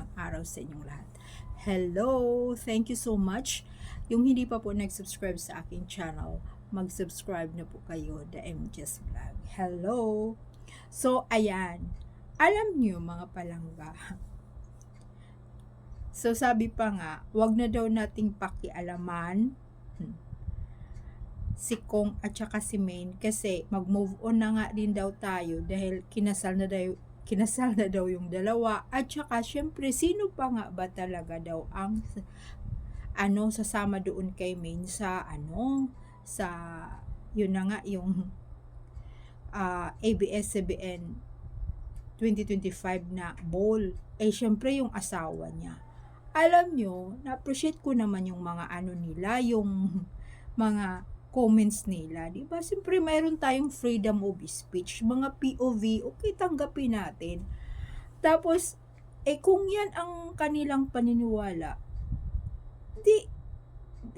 magandang araw sa inyong lahat. Hello! Thank you so much. Yung hindi pa po nag-subscribe sa aking channel, mag-subscribe na po kayo, The MJS Vlog. Hello! So, ayan. Alam niyo mga palangga, So sabi pa nga, wag na daw nating pakialaman hmm, si Kong at saka si Maine kasi mag-move on na nga din daw tayo dahil kinasal na daw kinasal na daw yung dalawa. At saka syempre sino pa nga ba talaga daw ang ano sasama doon kay Maine sa ano sa yun na nga yung ah, ABS-CBN 2025 na ball. Eh syempre yung asawa niya. Alam nyo, na-appreciate ko naman yung mga ano nila, yung mga comments nila, di ba? Siyempre, mayroon tayong freedom of speech, mga POV, okay, tanggapin natin. Tapos, eh kung yan ang kanilang paniniwala, di,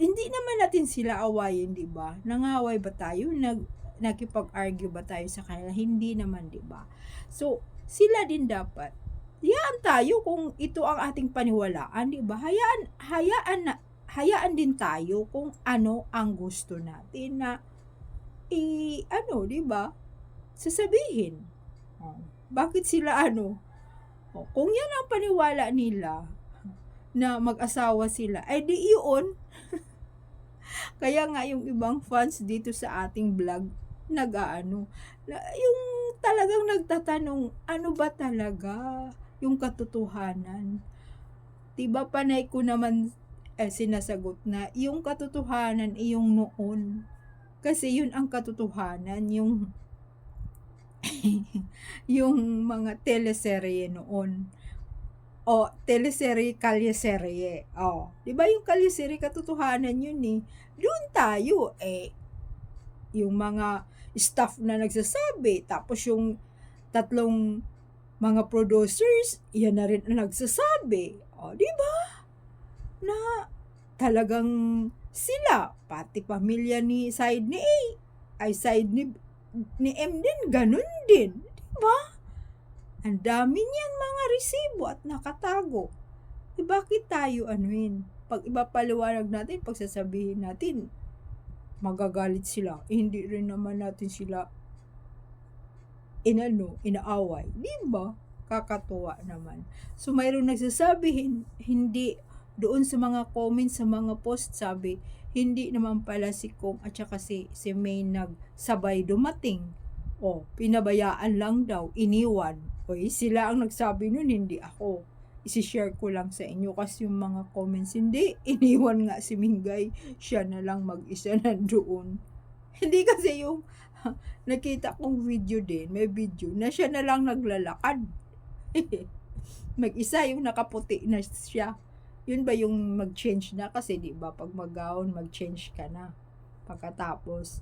hindi naman natin sila awayin, di ba? Nangaway ba tayo? Nag, nakipag-argue ba tayo sa kanila? Hindi naman, di ba? So, sila din dapat hayaan tayo kung ito ang ating paniwalaan, di ba? Hayaan, hayaan na, hayaan din tayo kung ano ang gusto natin na i ano, di ba? Sasabihin. Oh, bakit sila ano? Oh, kung yan ang paniwala nila na mag-asawa sila, ay di yun. Kaya nga yung ibang fans dito sa ating vlog nag-aano, yung talagang nagtatanong, ano ba talaga? yung katotohanan. Diba panay ko naman eh, sinasagot na yung katotohanan ay yung noon. Kasi yun ang katotohanan, yung yung mga teleserye noon. O, teleserye, kalyeserye. O, di ba yung kalyeserye, katotohanan yun eh. Doon tayo, eh, yung mga staff na nagsasabi, tapos yung tatlong mga producers, yan na rin ang nagsasabi. O, di ba? Na talagang sila, pati pamilya ni side ni A, ay side ni, ni M din, ganun din. Di ba? Ang dami niyan mga resibo at nakatago. E bakit tayo anuin? Pag iba paliwanag natin, pag sasabihin natin, magagalit sila. Eh, hindi rin naman natin sila inano, inaaway. Di ba? Kakatuwa naman. So, mayroong nagsasabi, hindi, doon sa mga comments, sa mga post, sabi, hindi naman pala si Kong at saka si, si May nagsabay dumating. O, pinabayaan lang daw, iniwan. O, sila ang nagsabi nun, hindi ako. Isi-share ko lang sa inyo kasi yung mga comments, hindi, iniwan nga si Mingay, siya na lang mag-isa nandoon. Hindi kasi yung nakita kong video din, may video, na siya na lang naglalakad. Mag-isa yung nakaputi na siya. Yun ba yung mag-change na? Kasi di ba pag mag-gown, mag-change ka na. Pagkatapos,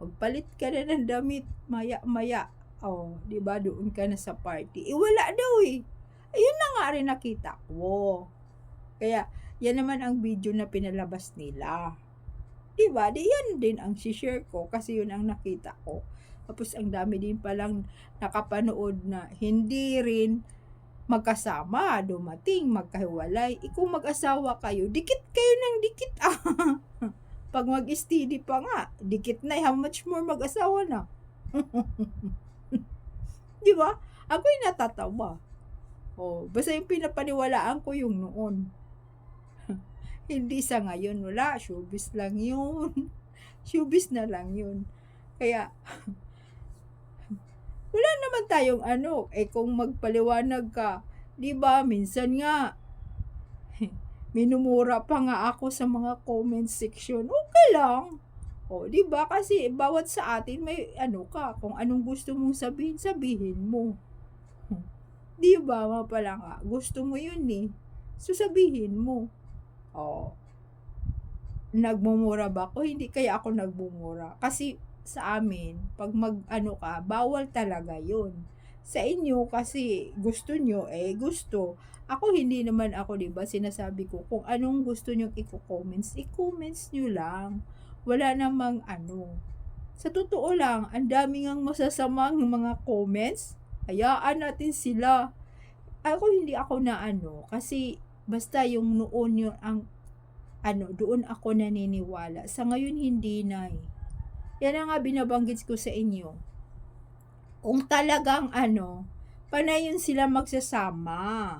pagpalit ka na ng damit, maya-maya, oh, di ba doon ka na sa party. Eh, wala daw eh. Ayun na nga rin nakita ko. Kaya, yan naman ang video na pinalabas nila. Diba? Di yan din ang share ko kasi yun ang nakita ko. Tapos ang dami din palang nakapanood na hindi rin magkasama, dumating, magkahiwalay. E kung mag-asawa kayo, dikit kayo ng dikit ah. Pag mag-STD pa nga, dikit na, how much more mag-asawa na? Di ba? Ako'y natatawa. Oh, basta yung pinapaniwalaan ko yung noon. Hindi sa ngayon, wala. Showbiz lang yun. Showbiz na lang yun. Kaya, wala naman tayong ano, eh kung magpaliwanag ka, di ba, minsan nga, minumura pa nga ako sa mga comment section, okay lang. O, di ba? Kasi bawat sa atin may ano ka, kung anong gusto mong sabihin, sabihin mo. Di ba, nga pala nga, gusto mo yun eh. So, sabihin mo. Oh. Nagmumura ba ako? Hindi kaya ako nagmumura. Kasi sa amin, pag mag ano ka, bawal talaga 'yun. Sa inyo kasi gusto nyo, eh gusto. Ako hindi naman ako, 'di ba? Sinasabi ko kung anong gusto nyo i-comments, i-comments nyo lang. Wala namang ano. Sa totoo lang, ang daming ang masasamang mga comments. Hayaan natin sila ako hindi ako na ano, kasi basta yung noon yun ang ano, doon ako naniniwala. Sa ngayon hindi na eh. Yan ang nga binabanggit ko sa inyo. Kung talagang ano, panay yun sila magsasama.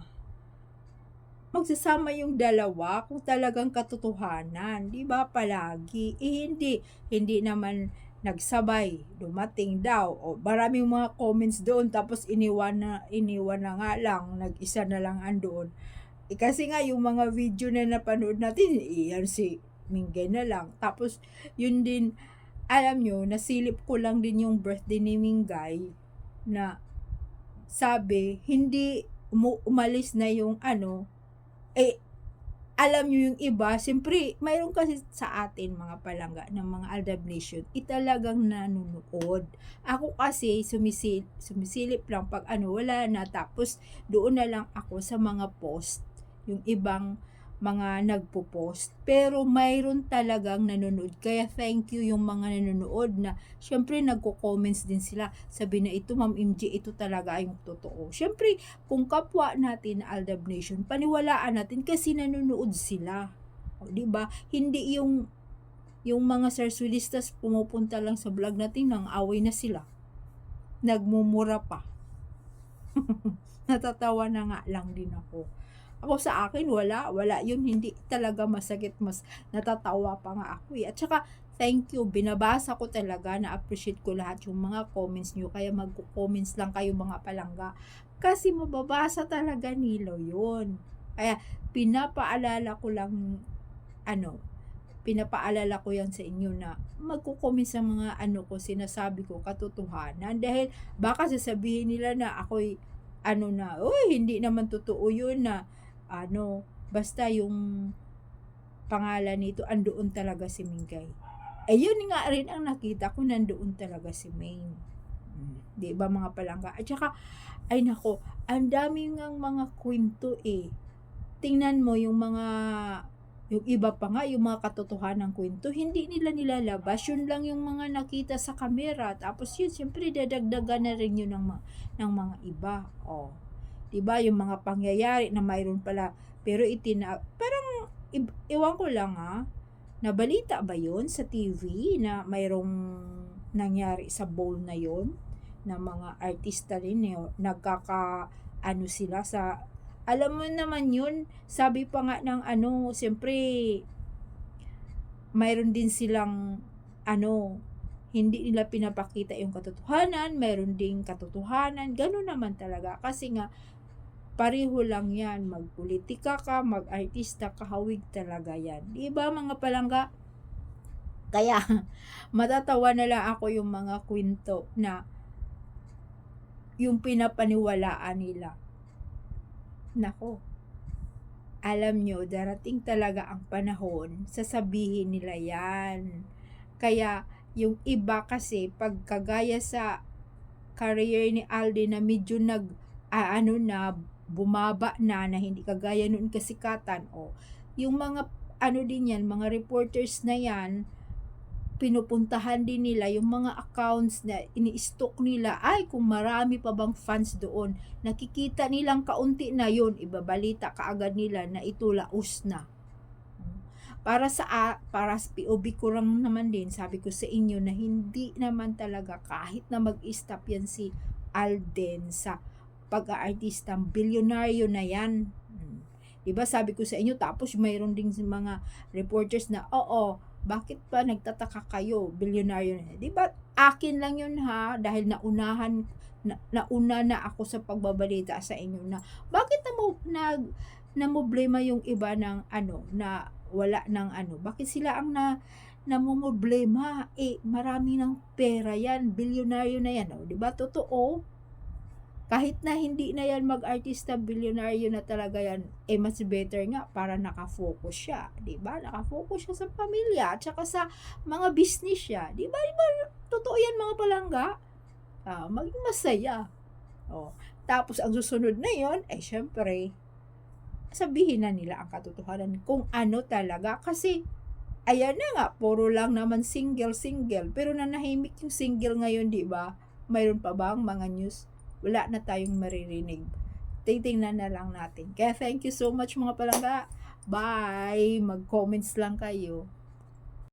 Magsasama yung dalawa kung talagang katotohanan, 'di ba? Palagi. Eh hindi, hindi naman nagsabay, dumating daw. O maraming mga comments doon tapos iniwan na iniwan na nga lang, nag-isa na lang andoon. Eh, kasi nga yung mga video na napanood natin, iyan si Mingay na lang. Tapos yun din alam nyo, nasilip ko lang din yung birthday ni Mingay na sabi, hindi umu- umalis na yung ano, eh, alam nyo yung iba, siyempre, mayroon kasi sa atin mga palangga ng mga Aldab Nation, italagang nanonood. Ako kasi sumisil, sumisilip lang pag ano, wala na. Tapos, doon na lang ako sa mga post, yung ibang mga nagpo-post. Pero mayroon talagang nanonood. Kaya thank you yung mga nanonood na syempre nagko-comments din sila. Sabi na ito, Ma'am MJ, ito talaga yung totoo. Syempre, kung kapwa natin na Aldab Nation, paniwalaan natin kasi nanonood sila. O, di ba? Hindi yung yung mga sarsulistas pumupunta lang sa vlog natin nang away na sila. Nagmumura pa. Natatawa na nga lang din ako. Ako sa akin, wala. Wala yun. Hindi talaga masakit. Mas natatawa pa nga ako eh. At saka, thank you. Binabasa ko talaga. Na-appreciate ko lahat yung mga comments nyo. Kaya magko-comments lang kayo mga palangga. Kasi mababasa talaga nilo yun. Kaya, pinapaalala ko lang, ano, pinapaalala ko yan sa inyo na magko-comment sa mga ano ko, sinasabi ko, katotohanan. Dahil baka sasabihin nila na ako'y ano na, uy, hindi naman totoo yun na ano, basta yung pangalan nito, andoon talaga si Mingay. Ayun nga rin ang nakita ko, nandoon talaga si Maine. Di ba mga palangga? At saka, ay nako, ang dami ngang mga kwento eh. Tingnan mo yung mga, yung iba pa nga, yung mga katotohanan ng kwento, hindi nila nilalabas. Yun lang yung mga nakita sa kamera. Tapos yun, siyempre, dadagdagan na rin yun ng, mga, ng mga iba. Oh. 'Di ba yung mga pangyayari na mayroon pala pero itina parang iwan ko lang ha nabalita ba yon sa TV na mayroong nangyari sa bowl na yon na mga artista rin eh, nagkaka ano sila sa alam mo naman yun sabi pa nga ng ano siyempre mayroon din silang ano hindi nila pinapakita yung katotohanan, mayroon ding katotohanan, gano'n naman talaga. Kasi nga, pareho lang yan. Magpolitika ka, mag-artista ka, hawig talaga yan. Di ba mga palangga? Kaya, matatawa na lang ako yung mga kwento na yung pinapaniwalaan nila. Nako, alam nyo, darating talaga ang panahon, sasabihin nila yan. Kaya, yung iba kasi, pagkagaya sa career ni Aldi na medyo nag, ah, ano na, bumaba na, na hindi kagaya noon kasikatan, o, yung mga, ano din yan, mga reporters na yan, pinupuntahan din nila yung mga accounts na ini-stock nila, ay kung marami pa bang fans doon, nakikita nilang kaunti na yun, ibabalita kaagad nila na ito laos na. Para sa para sa POV ko lang naman din sabi ko sa inyo na hindi naman talaga kahit na mag-stop yan si Alden sa pag-aartistang bilyonaryo na yan. Hmm. 'Di ba sabi ko sa inyo tapos mayroon ding mga reporters na oo, bakit pa nagtataka kayo bilyonaryo na? 'Di ba? Akin lang 'yun ha dahil naunahan na, nauna na ako sa pagbabalita sa inyo na bakit na mo nag na problema yung iba ng ano na wala ng ano. Bakit sila ang na namumblema? Eh, marami ng pera yan. Bilyonaryo na yan. Oh. 'Di ba Totoo. Kahit na hindi na yan mag-artista, bilyonaryo na talaga yan, eh mas better nga para nakafocus siya. 'di ba Nakafocus siya sa pamilya at saka sa mga business siya. 'di ba Diba? Totoo yan mga palangga. Ah, maging masaya. Oh. Tapos ang susunod na yon eh syempre, sabihin na nila ang katotohanan kung ano talaga kasi ayan na nga puro lang naman single single pero nanahimik yung single ngayon di ba mayroon pa bang mga news wala na tayong maririnig titingnan na lang natin. Kaya thank you so much mga palangga. Bye! Mag-comments lang kayo.